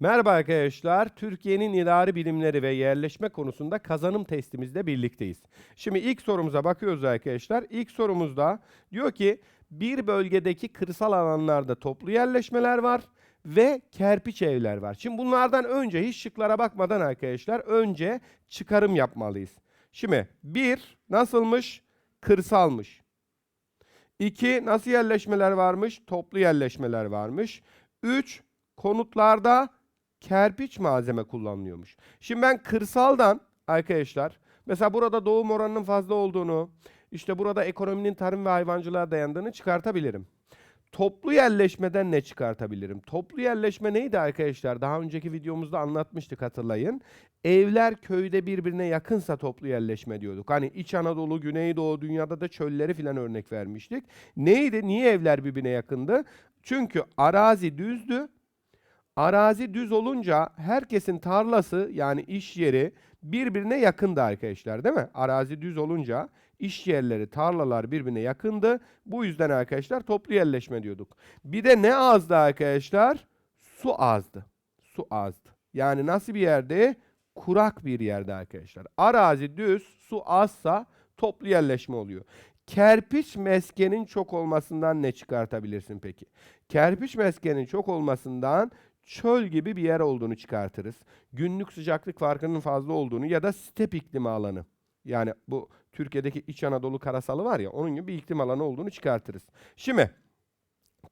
Merhaba arkadaşlar. Türkiye'nin idari bilimleri ve yerleşme konusunda kazanım testimizde birlikteyiz. Şimdi ilk sorumuza bakıyoruz arkadaşlar. İlk sorumuzda diyor ki bir bölgedeki kırsal alanlarda toplu yerleşmeler var ve kerpiç evler var. Şimdi bunlardan önce hiç şıklara bakmadan arkadaşlar önce çıkarım yapmalıyız. Şimdi bir nasılmış? Kırsalmış. İki nasıl yerleşmeler varmış? Toplu yerleşmeler varmış. Üç konutlarda kerpiç malzeme kullanılıyormuş. Şimdi ben kırsaldan arkadaşlar mesela burada doğum oranının fazla olduğunu, işte burada ekonominin tarım ve hayvancılığa dayandığını çıkartabilirim. Toplu yerleşmeden ne çıkartabilirim? Toplu yerleşme neydi arkadaşlar? Daha önceki videomuzda anlatmıştık hatırlayın. Evler köyde birbirine yakınsa toplu yerleşme diyorduk. Hani İç Anadolu, Güneydoğu dünyada da çölleri filan örnek vermiştik. Neydi? Niye evler birbirine yakındı? Çünkü arazi düzdü. Arazi düz olunca herkesin tarlası yani iş yeri birbirine yakındı arkadaşlar değil mi? Arazi düz olunca iş yerleri, tarlalar birbirine yakındı. Bu yüzden arkadaşlar toplu yerleşme diyorduk. Bir de ne azdı arkadaşlar? Su azdı. Su azdı. Yani nasıl bir yerde? Kurak bir yerde arkadaşlar. Arazi düz, su azsa toplu yerleşme oluyor. Kerpiç meskenin çok olmasından ne çıkartabilirsin peki? Kerpiç meskenin çok olmasından çöl gibi bir yer olduğunu çıkartırız. Günlük sıcaklık farkının fazla olduğunu ya da step iklimi alanı. Yani bu Türkiye'deki İç Anadolu karasalı var ya onun gibi bir iklim alanı olduğunu çıkartırız. Şimdi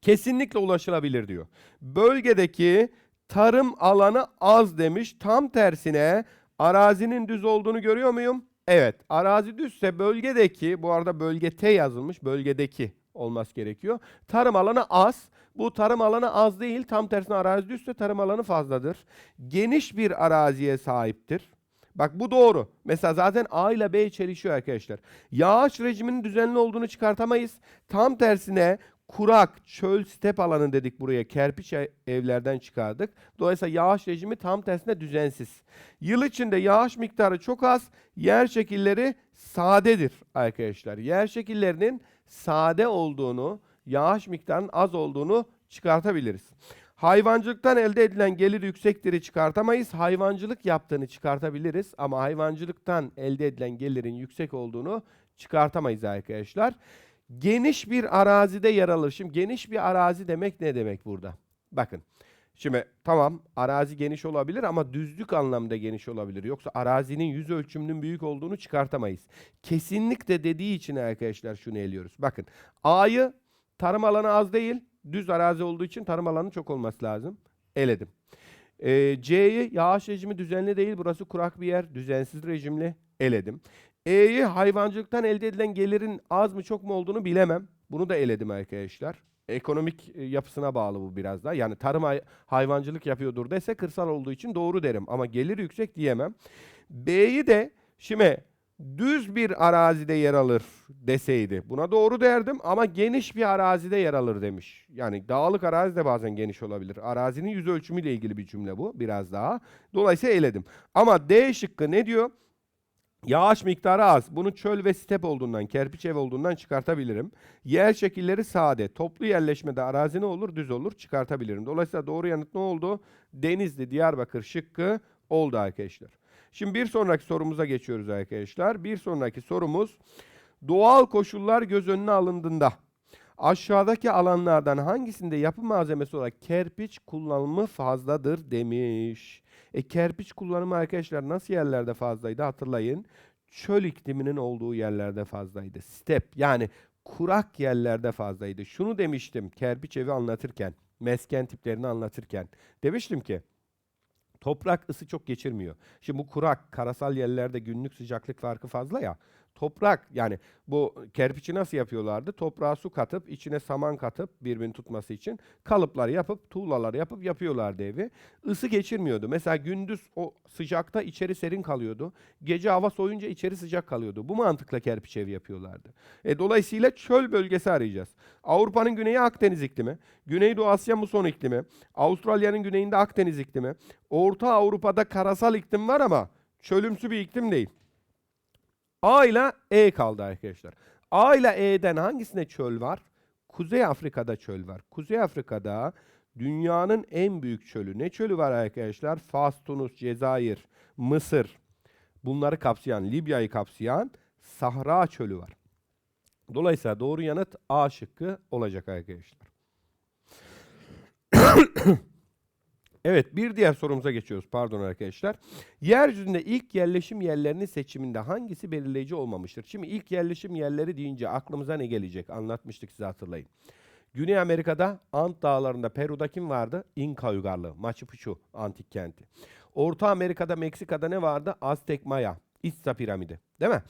kesinlikle ulaşılabilir diyor. Bölgedeki tarım alanı az demiş. Tam tersine arazinin düz olduğunu görüyor muyum? Evet. Arazi düzse bölgedeki bu arada bölge T yazılmış. Bölgedeki olması gerekiyor. Tarım alanı az. Bu tarım alanı az değil. Tam tersine arazi düzse tarım alanı fazladır. Geniş bir araziye sahiptir. Bak bu doğru. Mesela zaten A ile B çelişiyor arkadaşlar. Yağış rejiminin düzenli olduğunu çıkartamayız. Tam tersine kurak, çöl, step alanı dedik buraya. Kerpiç ev- evlerden çıkardık. Dolayısıyla yağış rejimi tam tersine düzensiz. Yıl içinde yağış miktarı çok az. Yer şekilleri sadedir arkadaşlar. Yer şekillerinin sade olduğunu, yağış miktarının az olduğunu çıkartabiliriz. Hayvancılıktan elde edilen gelir yüksektir'i çıkartamayız. Hayvancılık yaptığını çıkartabiliriz ama hayvancılıktan elde edilen gelirin yüksek olduğunu çıkartamayız arkadaşlar. Geniş bir arazide yer alır. Şimdi geniş bir arazi demek ne demek burada? Bakın. Şimdi tamam arazi geniş olabilir ama düzlük anlamda geniş olabilir. Yoksa arazinin yüz ölçümünün büyük olduğunu çıkartamayız. Kesinlikle dediği için arkadaşlar şunu eliyoruz. Bakın A'yı tarım alanı az değil. Düz arazi olduğu için tarım alanı çok olması lazım. Eledim. Ee, C'yi yağış rejimi düzenli değil. Burası kurak bir yer. Düzensiz rejimli. Eledim. E'yi hayvancılıktan elde edilen gelirin az mı çok mu olduğunu bilemem. Bunu da eledim arkadaşlar. Ekonomik e, yapısına bağlı bu biraz da. Yani tarım hay- hayvancılık yapıyordur dese kırsal olduğu için doğru derim. Ama gelir yüksek diyemem. B'yi de şimdi düz bir arazide yer alır deseydi buna doğru derdim ama geniş bir arazide yer alır demiş. Yani dağlık arazi de bazen geniş olabilir. Arazinin yüz ölçümüyle ilgili bir cümle bu biraz daha. Dolayısıyla eledim. Ama D şıkkı ne diyor? Yağış miktarı az. Bunu çöl ve step olduğundan, kerpiç ev olduğundan çıkartabilirim. Yer şekilleri sade. Toplu yerleşmede arazi ne olur? Düz olur. Çıkartabilirim. Dolayısıyla doğru yanıt ne oldu? Denizli, Diyarbakır şıkkı oldu arkadaşlar. Şimdi bir sonraki sorumuza geçiyoruz arkadaşlar. Bir sonraki sorumuz doğal koşullar göz önüne alındığında aşağıdaki alanlardan hangisinde yapı malzemesi olarak kerpiç kullanımı fazladır demiş. E kerpiç kullanımı arkadaşlar nasıl yerlerde fazlaydı hatırlayın. Çöl ikliminin olduğu yerlerde fazlaydı. Step yani kurak yerlerde fazlaydı. Şunu demiştim kerpiç evi anlatırken, mesken tiplerini anlatırken. Demiştim ki toprak ısı çok geçirmiyor. Şimdi bu kurak, karasal yerlerde günlük sıcaklık farkı fazla ya. Toprak yani bu kerpiçi nasıl yapıyorlardı? Toprağa su katıp içine saman katıp birbirini tutması için kalıplar yapıp tuğlalar yapıp yapıyorlardı evi. Isı geçirmiyordu. Mesela gündüz o sıcakta içeri serin kalıyordu. Gece hava soğuyunca içeri sıcak kalıyordu. Bu mantıkla kerpiç ev yapıyorlardı. E, dolayısıyla çöl bölgesi arayacağız. Avrupa'nın güneyi Akdeniz iklimi, Güneydoğu Asya muson iklimi, Avustralya'nın güneyinde Akdeniz iklimi, Orta Avrupa'da karasal iklim var ama çölümsü bir iklim değil. A ile E kaldı arkadaşlar. A ile E'den hangisinde çöl var? Kuzey Afrika'da çöl var. Kuzey Afrika'da Dünyanın en büyük çölü. Ne çölü var arkadaşlar? Fas, Tunus, Cezayir, Mısır. Bunları kapsayan, Libya'yı kapsayan Sahra çölü var. Dolayısıyla doğru yanıt A şıkkı olacak arkadaşlar. Evet bir diğer sorumuza geçiyoruz pardon arkadaşlar. Yeryüzünde ilk yerleşim yerlerinin seçiminde hangisi belirleyici olmamıştır? Şimdi ilk yerleşim yerleri deyince aklımıza ne gelecek? Anlatmıştık size hatırlayın. Güney Amerika'da Ant Dağları'nda Peru'da kim vardı? İnka uygarlığı, Machu Picchu antik kenti. Orta Amerika'da Meksika'da ne vardı? Aztek Maya, İssa piramidi değil mi?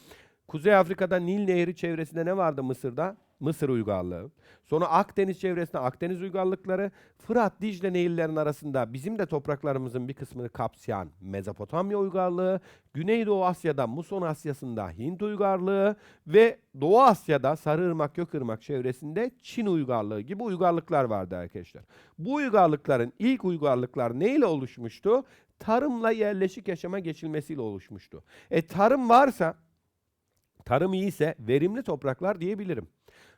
Kuzey Afrika'da Nil Nehri çevresinde ne vardı Mısır'da? Mısır uygarlığı. Sonra Akdeniz çevresinde Akdeniz uygarlıkları, Fırat Dicle nehirlerinin arasında bizim de topraklarımızın bir kısmını kapsayan Mezopotamya uygarlığı, Güneydoğu Asya'da Muson Asya'sında Hint uygarlığı ve Doğu Asya'da Sarıırmak Gökırmak çevresinde Çin uygarlığı gibi uygarlıklar vardı arkadaşlar. Bu uygarlıkların ilk uygarlıklar neyle oluşmuştu? Tarımla yerleşik yaşama geçilmesiyle oluşmuştu. E tarım varsa Tarım iyiyse verimli topraklar diyebilirim.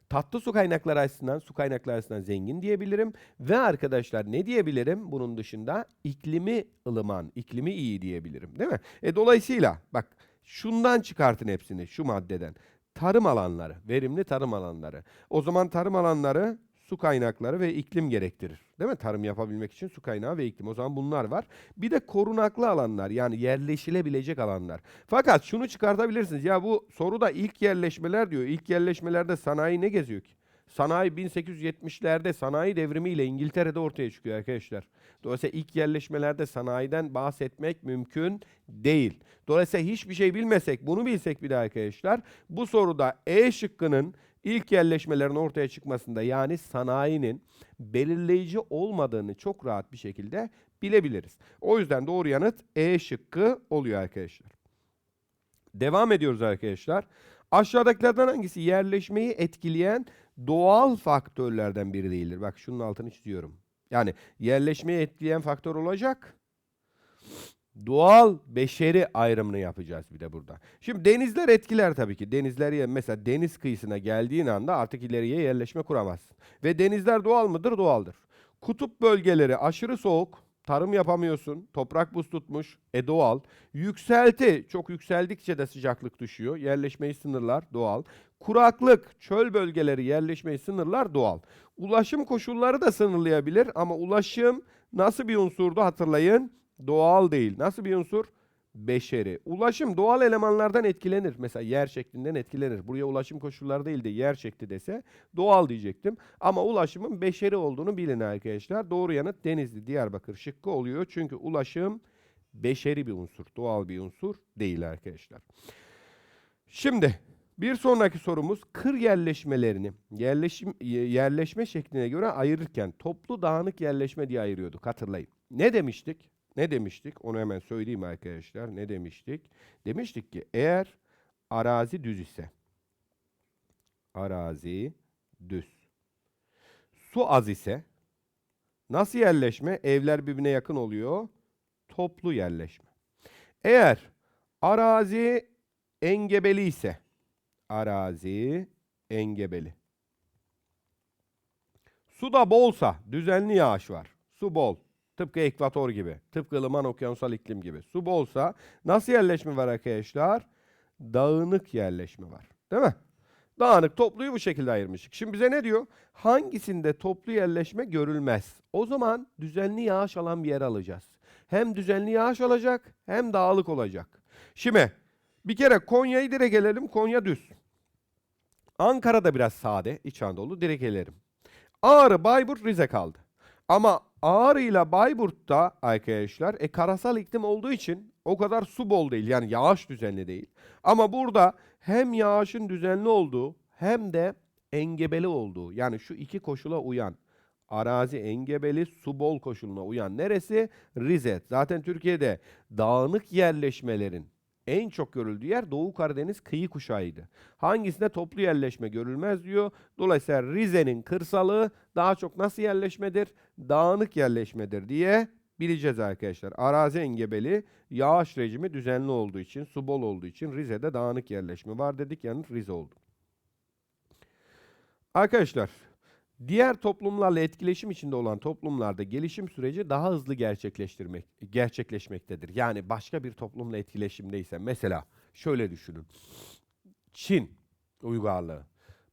Tatlı su kaynakları açısından, su kaynakları açısından zengin diyebilirim. Ve arkadaşlar ne diyebilirim bunun dışında? İklimi ılıman, iklimi iyi diyebilirim değil mi? E dolayısıyla bak şundan çıkartın hepsini şu maddeden. Tarım alanları, verimli tarım alanları. O zaman tarım alanları su kaynakları ve iklim gerektirir. Değil mi? Tarım yapabilmek için su kaynağı ve iklim. O zaman bunlar var. Bir de korunaklı alanlar yani yerleşilebilecek alanlar. Fakat şunu çıkartabilirsiniz. Ya bu soruda ilk yerleşmeler diyor. İlk yerleşmelerde sanayi ne geziyor ki? Sanayi 1870'lerde sanayi devrimiyle İngiltere'de ortaya çıkıyor arkadaşlar. Dolayısıyla ilk yerleşmelerde sanayiden bahsetmek mümkün değil. Dolayısıyla hiçbir şey bilmesek, bunu bilsek bir de arkadaşlar, bu soruda E şıkkının ilk yerleşmelerin ortaya çıkmasında yani sanayinin belirleyici olmadığını çok rahat bir şekilde bilebiliriz. O yüzden doğru yanıt E şıkkı oluyor arkadaşlar. Devam ediyoruz arkadaşlar. Aşağıdakilerden hangisi yerleşmeyi etkileyen doğal faktörlerden biri değildir? Bak şunun altını çiziyorum. Yani yerleşmeyi etkileyen faktör olacak. Doğal beşeri ayrımını yapacağız bir de burada. Şimdi denizler etkiler tabii ki. Denizler mesela deniz kıyısına geldiğin anda artık ileriye yerleşme kuramazsın. Ve denizler doğal mıdır? Doğaldır. Kutup bölgeleri aşırı soğuk, tarım yapamıyorsun, toprak buz tutmuş, e doğal. Yükselti, çok yükseldikçe de sıcaklık düşüyor. Yerleşmeyi sınırlar, doğal. Kuraklık, çöl bölgeleri yerleşmeyi sınırlar, doğal. Ulaşım koşulları da sınırlayabilir ama ulaşım nasıl bir unsurdu hatırlayın? Doğal değil. Nasıl bir unsur? Beşeri. Ulaşım doğal elemanlardan etkilenir. Mesela yer şeklinden etkilenir. Buraya ulaşım koşulları değil de yer şekli dese doğal diyecektim. Ama ulaşımın beşeri olduğunu bilin arkadaşlar. Doğru yanıt Denizli, Diyarbakır şıkkı oluyor. Çünkü ulaşım beşeri bir unsur. Doğal bir unsur değil arkadaşlar. Şimdi bir sonraki sorumuz kır yerleşmelerini yerleşim, yerleşme şekline göre ayırırken toplu dağınık yerleşme diye ayırıyorduk hatırlayın. Ne demiştik? Ne demiştik? Onu hemen söyleyeyim arkadaşlar. Ne demiştik? Demiştik ki eğer arazi düz ise arazi düz. Su az ise nasıl yerleşme? Evler birbirine yakın oluyor. Toplu yerleşme. Eğer arazi engebeli ise arazi engebeli. Su da bolsa düzenli yağış var. Su bol. Tıpkı ekvator gibi. Tıpkı ılıman okyanusal iklim gibi. Su bolsa nasıl yerleşme var arkadaşlar? Dağınık yerleşme var. Değil mi? Dağınık topluyu bu şekilde ayırmıştık. Şimdi bize ne diyor? Hangisinde toplu yerleşme görülmez? O zaman düzenli yağış alan bir yer alacağız. Hem düzenli yağış olacak hem dağlık olacak. Şimdi bir kere Konya'yı direkt gelelim. Konya düz. Ankara'da biraz sade. İç Anadolu direkt gelelim. Ağrı, Bayburt, Rize kaldı. Ama Ağrı ile Bayburt'ta arkadaşlar e, karasal iklim olduğu için o kadar su bol değil. Yani yağış düzenli değil. Ama burada hem yağışın düzenli olduğu hem de engebeli olduğu yani şu iki koşula uyan arazi engebeli su bol koşuluna uyan neresi? Rize. Zaten Türkiye'de dağınık yerleşmelerin en çok görüldüğü yer Doğu Karadeniz kıyı kuşağıydı. Hangisinde toplu yerleşme görülmez diyor. Dolayısıyla Rize'nin kırsalı daha çok nasıl yerleşmedir? Dağınık yerleşmedir diye bileceğiz arkadaşlar. Arazi engebeli, yağış rejimi düzenli olduğu için, su bol olduğu için Rize'de dağınık yerleşme var dedik. Yani Rize oldu. Arkadaşlar Diğer toplumlarla etkileşim içinde olan toplumlarda gelişim süreci daha hızlı gerçekleştirmek gerçekleşmektedir. Yani başka bir toplumla etkileşimdeyse mesela şöyle düşünün. Çin uygarlığı,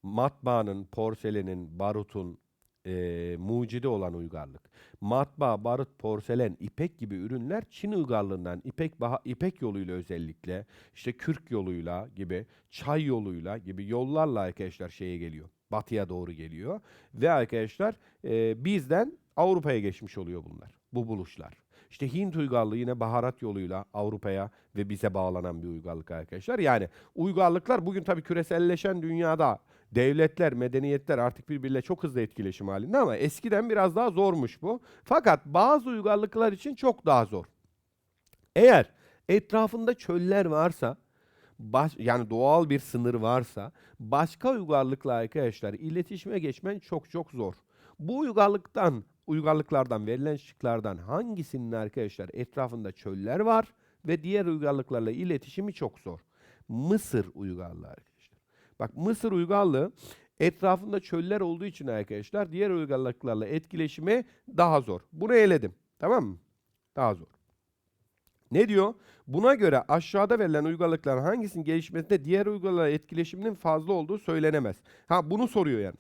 matbaanın, porselenin, barutun eee mucidi olan uygarlık. Matbaa, barut, porselen, ipek gibi ürünler Çin uygarlığından ipek baha, ipek yoluyla özellikle işte kürk yoluyla gibi, çay yoluyla gibi yollarla arkadaşlar şeye geliyor. Batıya doğru geliyor ve arkadaşlar eee, bizden Avrupa'ya geçmiş oluyor bunlar. Bu buluşlar. İşte Hint uygarlığı yine baharat yoluyla Avrupa'ya ve bize bağlanan bir uygarlık arkadaşlar. Yani uygarlıklar bugün tabii küreselleşen dünyada devletler, medeniyetler artık birbiriyle çok hızlı etkileşim halinde ama eskiden biraz daha zormuş bu. Fakat bazı uygarlıklar için çok daha zor. Eğer etrafında çöller varsa, baş, yani doğal bir sınır varsa, başka uygarlıkla arkadaşlar iletişime geçmen çok çok zor. Bu uygarlıktan, uygarlıklardan verilen şıklardan hangisinin arkadaşlar etrafında çöller var ve diğer uygarlıklarla iletişimi çok zor. Mısır uygarlığı arkadaşlar. Bak Mısır uygarlığı etrafında çöller olduğu için arkadaşlar diğer uygarlıklarla etkileşimi daha zor. Bunu eledim. Tamam mı? Daha zor. Ne diyor? Buna göre aşağıda verilen uygarlıkların hangisinin gelişmesinde diğer uygarlıklarla etkileşiminin fazla olduğu söylenemez. Ha bunu soruyor yani.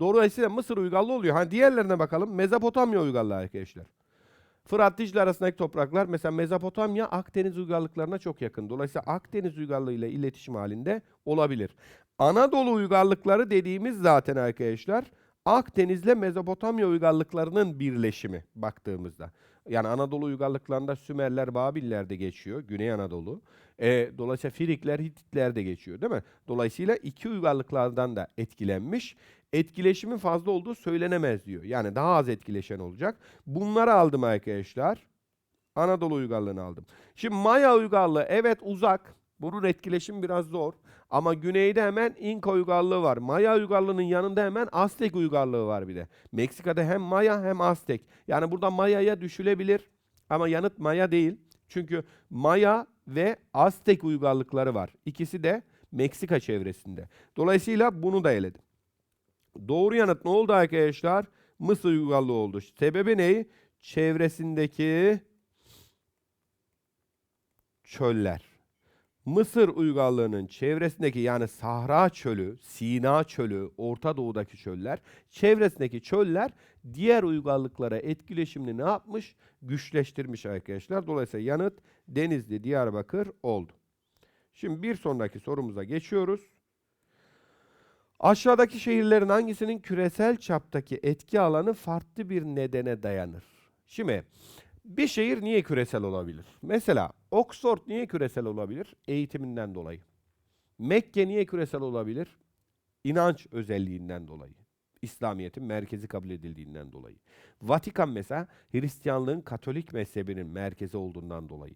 Dolayısıyla Mısır uygarlığı oluyor. Ha diğerlerine bakalım. Mezopotamya uygarlığı arkadaşlar. Fırat Dicle arasındaki topraklar mesela Mezopotamya Akdeniz uygarlıklarına çok yakın. Dolayısıyla Akdeniz uygarlığı ile iletişim halinde olabilir. Anadolu uygarlıkları dediğimiz zaten arkadaşlar Akdeniz'le Mezopotamya uygarlıklarının birleşimi baktığımızda. Yani Anadolu uygarlıklarında Sümerler, Babiller de geçiyor. Güney Anadolu. E, dolayısıyla Frikler, Hititler de geçiyor değil mi? Dolayısıyla iki uygarlıklardan da etkilenmiş. Etkileşimin fazla olduğu söylenemez diyor. Yani daha az etkileşen olacak. Bunları aldım arkadaşlar. Anadolu uygarlığını aldım. Şimdi Maya uygarlığı evet uzak. Bunun etkileşimi biraz zor. Ama güneyde hemen İnka uygarlığı var. Maya uygarlığının yanında hemen Aztek uygarlığı var bir de. Meksika'da hem Maya hem Aztek. Yani burada Maya'ya düşülebilir. Ama yanıt Maya değil. Çünkü Maya ve Aztek uygarlıkları var. İkisi de Meksika çevresinde. Dolayısıyla bunu da eledim. Doğru yanıt ne oldu arkadaşlar? Mısır uygarlığı oldu. Sebebi ne? Çevresindeki çöller. Mısır uygarlığının çevresindeki yani Sahra çölü, Sina çölü, Orta Doğu'daki çöller, çevresindeki çöller diğer uygarlıklara etkileşimini ne yapmış? Güçleştirmiş arkadaşlar. Dolayısıyla yanıt Denizli, Diyarbakır oldu. Şimdi bir sonraki sorumuza geçiyoruz. Aşağıdaki şehirlerin hangisinin küresel çaptaki etki alanı farklı bir nedene dayanır? Şimdi bir şehir niye küresel olabilir? Mesela Oxford niye küresel olabilir? Eğitiminden dolayı. Mekke niye küresel olabilir? İnanç özelliğinden dolayı. İslamiyet'in merkezi kabul edildiğinden dolayı. Vatikan mesela Hristiyanlığın Katolik mezhebinin merkezi olduğundan dolayı.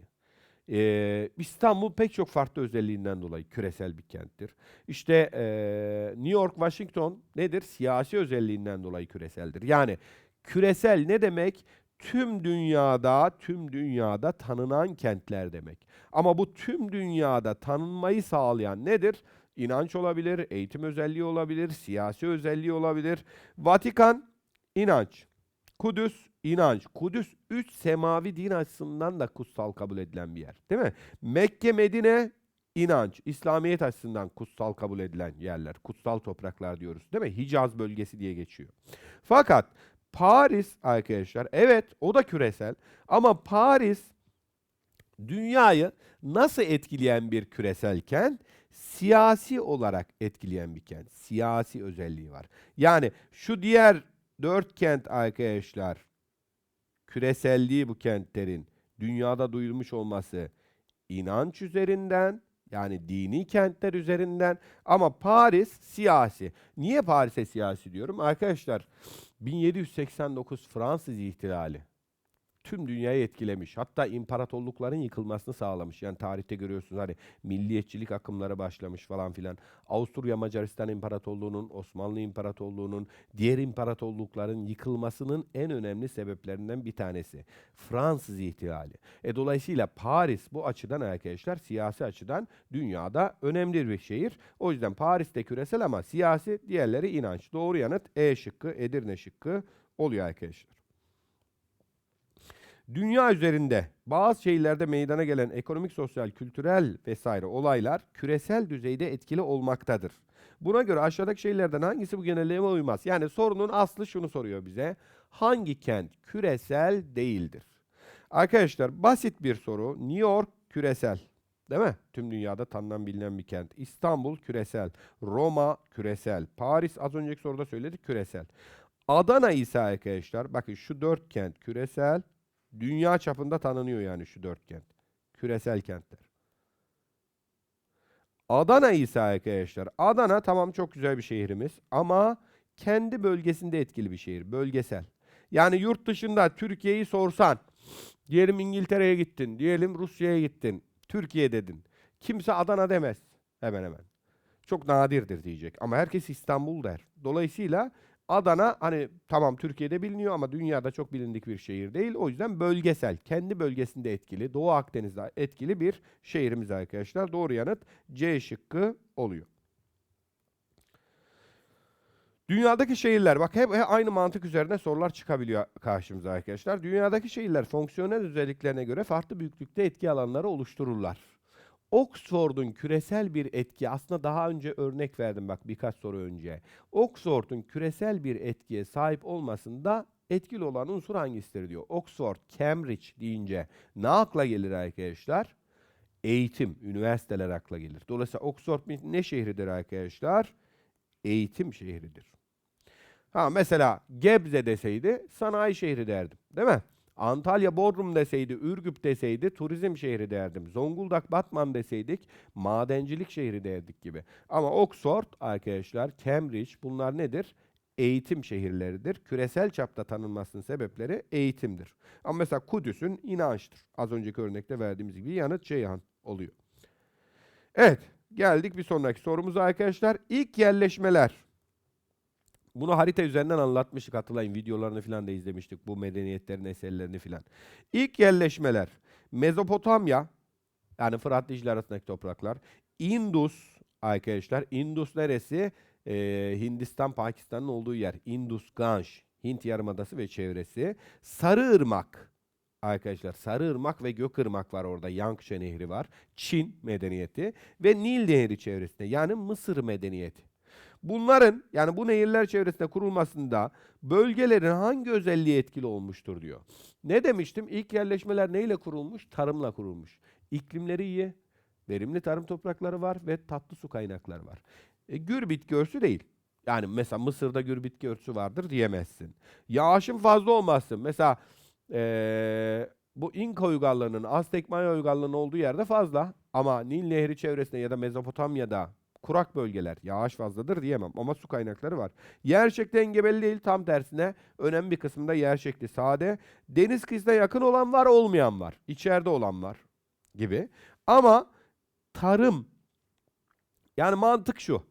Ee, İstanbul pek çok farklı özelliğinden dolayı küresel bir kenttir. İşte ee, New York, Washington nedir? Siyasi özelliğinden dolayı küreseldir. Yani küresel ne demek? Tüm dünyada, tüm dünyada tanınan kentler demek. Ama bu tüm dünyada tanınmayı sağlayan nedir? İnanç olabilir, eğitim özelliği olabilir, siyasi özelliği olabilir. Vatikan, inanç. Kudüs, inanç. Kudüs üç semavi din açısından da kutsal kabul edilen bir yer. Değil mi? Mekke, Medine, inanç. İslamiyet açısından kutsal kabul edilen yerler. Kutsal topraklar diyoruz. Değil mi? Hicaz bölgesi diye geçiyor. Fakat Paris arkadaşlar evet o da küresel ama Paris dünyayı nasıl etkileyen bir küresel kent? Siyasi olarak etkileyen bir kent. Siyasi özelliği var. Yani şu diğer dört kent arkadaşlar küreselliği bu kentlerin dünyada duyulmuş olması inanç üzerinden yani dini kentler üzerinden ama Paris siyasi. Niye Paris'e siyasi diyorum? Arkadaşlar 1789 Fransız ihtilali. Tüm dünyayı etkilemiş. Hatta imparatorlukların yıkılmasını sağlamış. Yani tarihte görüyorsunuz hani milliyetçilik akımları başlamış falan filan. Avusturya Macaristan İmparatorluğu'nun, Osmanlı İmparatorluğu'nun, diğer imparatorlukların yıkılmasının en önemli sebeplerinden bir tanesi. Fransız ihtilali. E dolayısıyla Paris bu açıdan arkadaşlar siyasi açıdan dünyada önemli bir şehir. O yüzden Paris'te küresel ama siyasi diğerleri inanç. Doğru yanıt E şıkkı, Edirne şıkkı oluyor arkadaşlar. Dünya üzerinde bazı şehirlerde meydana gelen ekonomik, sosyal, kültürel vesaire olaylar küresel düzeyde etkili olmaktadır. Buna göre aşağıdaki şehirlerden hangisi bu genelleme uymaz? Yani sorunun aslı şunu soruyor bize. Hangi kent küresel değildir? Arkadaşlar basit bir soru. New York küresel. Değil mi? Tüm dünyada tanınan bilinen bir kent. İstanbul küresel. Roma küresel. Paris az önceki soruda söyledik küresel. Adana ise arkadaşlar bakın şu dört kent küresel. Dünya çapında tanınıyor yani şu dört kent. Küresel kentler. Adana ise arkadaşlar. Adana tamam çok güzel bir şehrimiz ama kendi bölgesinde etkili bir şehir. Bölgesel. Yani yurt dışında Türkiye'yi sorsan, diyelim İngiltere'ye gittin, diyelim Rusya'ya gittin, Türkiye dedin. Kimse Adana demez hemen hemen. Çok nadirdir diyecek ama herkes İstanbul der. Dolayısıyla Adana hani tamam Türkiye'de biliniyor ama dünyada çok bilindik bir şehir değil. O yüzden bölgesel, kendi bölgesinde etkili, Doğu Akdeniz'de etkili bir şehrimiz arkadaşlar. Doğru yanıt C şıkkı oluyor. Dünyadaki şehirler bak hep, hep aynı mantık üzerine sorular çıkabiliyor karşımıza arkadaşlar. Dünyadaki şehirler fonksiyonel özelliklerine göre farklı büyüklükte etki alanları oluştururlar. Oxford'un küresel bir etki aslında daha önce örnek verdim bak birkaç soru önce. Oxford'un küresel bir etkiye sahip olmasında etkili olan unsur hangisidir diyor. Oxford, Cambridge deyince ne akla gelir arkadaşlar? Eğitim, üniversiteler akla gelir. Dolayısıyla Oxford ne şehridir arkadaşlar? Eğitim şehridir. Ha mesela Gebze deseydi sanayi şehri derdim. Değil mi? Antalya Bodrum deseydi, Ürgüp deseydi turizm şehri derdim. Zonguldak Batman deseydik madencilik şehri derdik gibi. Ama Oxford arkadaşlar, Cambridge bunlar nedir? Eğitim şehirleridir. Küresel çapta tanınmasının sebepleri eğitimdir. Ama mesela Kudüs'ün inançtır. Az önceki örnekte verdiğimiz gibi yanıt Ceyhan oluyor. Evet, geldik bir sonraki sorumuza arkadaşlar. İlk yerleşmeler. Bunu harita üzerinden anlatmıştık hatırlayın. Videolarını falan da izlemiştik. Bu medeniyetlerin eserlerini falan. İlk yerleşmeler Mezopotamya yani Fırat Dicle arasındaki topraklar. Indus arkadaşlar. Indus neresi? Ee, Hindistan, Pakistan'ın olduğu yer. Indus Ganj. Hint Yarımadası ve çevresi. Sarıırmak arkadaşlar. Sarıırmak ve Gökırmak var orada. Yangtze Nehri var. Çin medeniyeti ve Nil Nehri çevresinde yani Mısır medeniyeti. Bunların yani bu nehirler çevresinde kurulmasında bölgelerin hangi özelliği etkili olmuştur diyor. Ne demiştim? İlk yerleşmeler neyle kurulmuş? Tarımla kurulmuş. İklimleri iyi, verimli tarım toprakları var ve tatlı su kaynakları var. E, gür bitki örtüsü değil. Yani mesela Mısır'da gür bitki örtüsü vardır diyemezsin. Yağışın fazla olmasın. Mesela ee, bu İnka uygarlığının, Aztek Maya uygarlığının olduğu yerde fazla. Ama Nil Nehri çevresinde ya da Mezopotamya'da kurak bölgeler yağış fazladır diyemem ama su kaynakları var. Yer şekli engebeli değil tam tersine önemli bir kısmında yer şekli sade. Deniz kıyısına yakın olan var olmayan var. İçeride olan var gibi. Ama tarım yani mantık şu.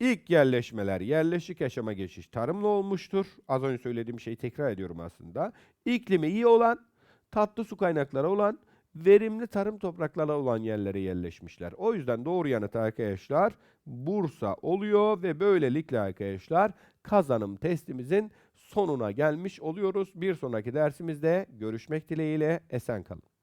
İlk yerleşmeler, yerleşik yaşama geçiş tarımla olmuştur. Az önce söylediğim şeyi tekrar ediyorum aslında. İklimi iyi olan, tatlı su kaynakları olan verimli tarım toprakları olan yerlere yerleşmişler. O yüzden doğru yanıt arkadaşlar Bursa oluyor ve böylelikle arkadaşlar kazanım testimizin sonuna gelmiş oluyoruz. Bir sonraki dersimizde görüşmek dileğiyle esen kalın.